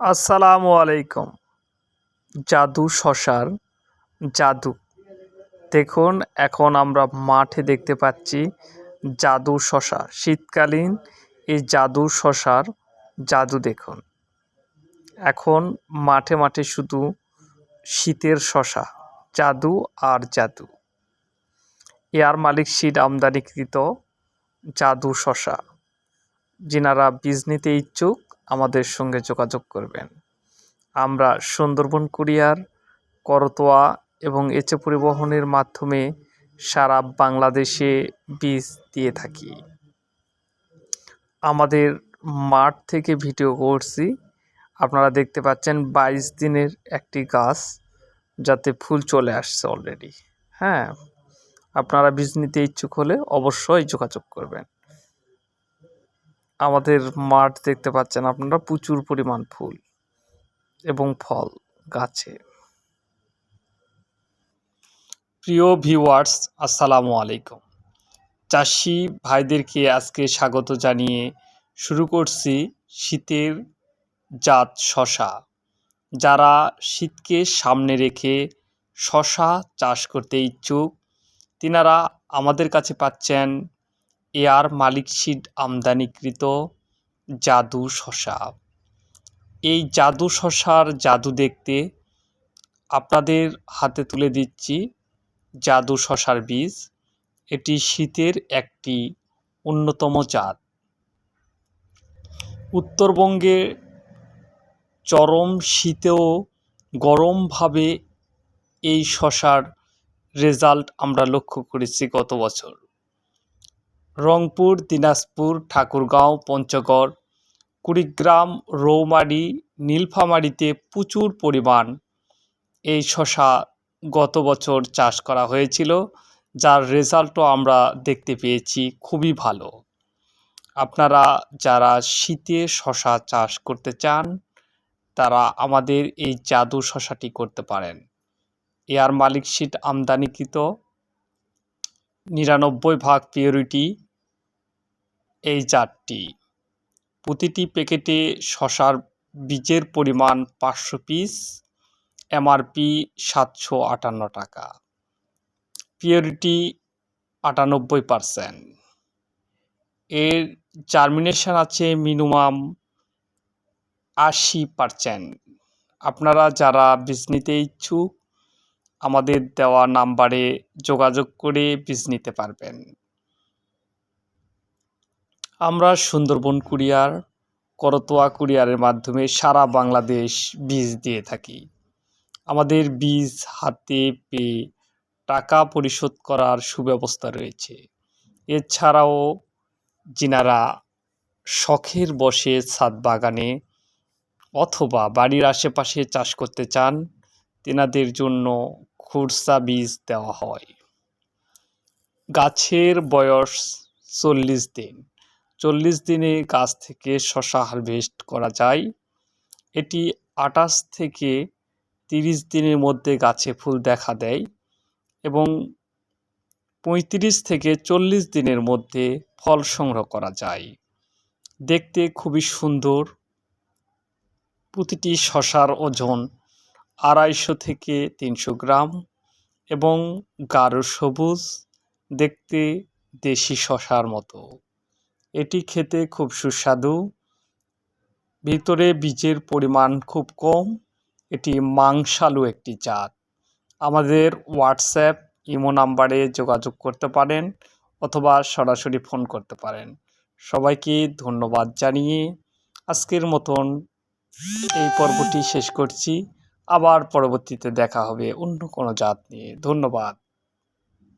আসসালামু আলাইকুম। জাদু শশার জাদু। দেখুন, এখন আমরা মাঠে দেখতে পাচ্ছি জাদু শশা। শীতকালীন এই জাদু শশার জাদু দেখুন। এখন মাঠে মাঠে শুধু শীতের শশা, জাদু আর জাদু। এয়ার মালিক সিড আমদানিকৃত জাদু শশা। যিনারা বীজ নিতে ইচ্ছুক আমাদের সঙ্গে যোগাযোগ করবেন। আমরা সুন্দরবন কুরিয়ার, করতোয়া এবং এচে পরিবহনের মাধ্যমে সারা বাংলাদেশে বীজ দিয়ে থাকি। আমাদের মাঠ থেকে ভিডিও করছি। আপনারা দেখতে পাচ্ছেন বাইশ দিনের একটি গাছ, যাতে ফুল চলে আসছে অলরেডি হ্যাঁ আপনারা বীজ নিতে ইচ্ছুক হলে অবশ্যই যোগাযোগ করবেন। আমাদের মাঠ দেখতে পাচ্ছেন আপনারা, প্রচুর পরিমাণ ফুল এবং ফল, গাছে। প্রিয় ভিউয়ার্স আসসালামু আলাইকুম। চাষি ভাইদেরকে আজকে স্বাগত জানিয়ে শুরু করছি শীতের জাত শশা। যারা শীতকে সামনে রেখে শশা চাষ করতে ইচ্ছুক, তিনারা আমাদের কাছে পাচ্ছেন এয়ার মালিক সিড আমদানিকৃত জাদু শশা। এই জাদু শশার জাদু দেখতে আপনাদের হাতে তুলে দিচ্ছি জাদু শশার বীজ। এটি শীতের একটি অন্যতম জাত। উত্তরবঙ্গে চরম শীতেও গরমভাবে এই শশার রেজাল্ট আমরা লক্ষ্য করেছি গত বছর। রংপুর, দিনাজপুর, ঠাকুরগাঁও, পঞ্চগড়, কুড়িগ্রাম, রৌমারি, নীলফামারিতে প্রচুর পরিমাণ এই শশা গত বছর চাষ করা হয়েছিল, যার রেজাল্টও আমরা দেখতে পেয়েছি খুবই ভালো। আপনারা যারা শীতে শশা চাষ করতে চান, তারা আমাদের এই জাদু শশাটি করতে পারেন। এয়ার মালিক শীট আমদানিকৃত, নিরানব্বই ভাগ পিওরিটি এই জাতটি প্রতিটি প্যাকেটে শশার বীজের পরিমাণ পাঁচশো পিস, এমআরপি সাতশো আটান্ন টাকা। পিওরিটি আটানব্বই পারসেন্ট। এর জার্মিনেশন আছে মিনিমাম আশি পারসেন্ট। আপনারা যারা বীজ নিতে ইচ্ছুক, আমাদের দেওয়া নাম্বারে যোগাযোগ করে বীজ নিতে পারবেন। আমরা সুন্দরবন কুরিয়ার, করতোয়া কুরিয়ারের মাধ্যমে সারা বাংলাদেশ বীজ দিয়ে থাকি। আমাদের বীজ হাতে পেয়ে টাকা পরিশোধ করার সুব্যবস্থা রয়েছে। এছাড়াও যিনারা শখের বসে ছাদ বাগানে অথবা বাড়ির আশেপাশে চাষ করতে চান, তেনাদের জন্য খুরসা বীজ দেওয়া হয়। গাছের বয়স চল্লিশ দিন। চল্লিশ দিনে গাছ থেকে শশা হারভেস্ট করা যায়। এটি আটাশ থেকে তিরিশ দিনের মধ্যে গাছে ফুল দেখা দেয় এবং পঁয়ত্রিশ থেকে চল্লিশ দিনের মধ্যে ফল সংগ্রহ করা যায়। দেখতে খুবই সুন্দর। প্রতিটি শশার ওজন আড়াইশো থেকে তিনশো গ্রাম এবং গাঢ় সবুজ। দেখতে দেশি শশার মতো। এটি খেতে খুব সুস্বাদু। ভিতরে বীজের পরিমাণ খুব কম। এটি মাংসালু একটি জাত। আমাদের হোয়াটসঅ্যাপ, ইমো নাম্বারে যোগাযোগ করতে পারেন অথবা সরাসরি ফোন করতে পারেন। সবাইকে ধন্যবাদ জানিয়ে আজকের মতন এই পর্বটি শেষ করছি। আবার পরবর্তীতে দেখা হবে অন্য কোনো জাত নিয়ে। ধন্যবাদ।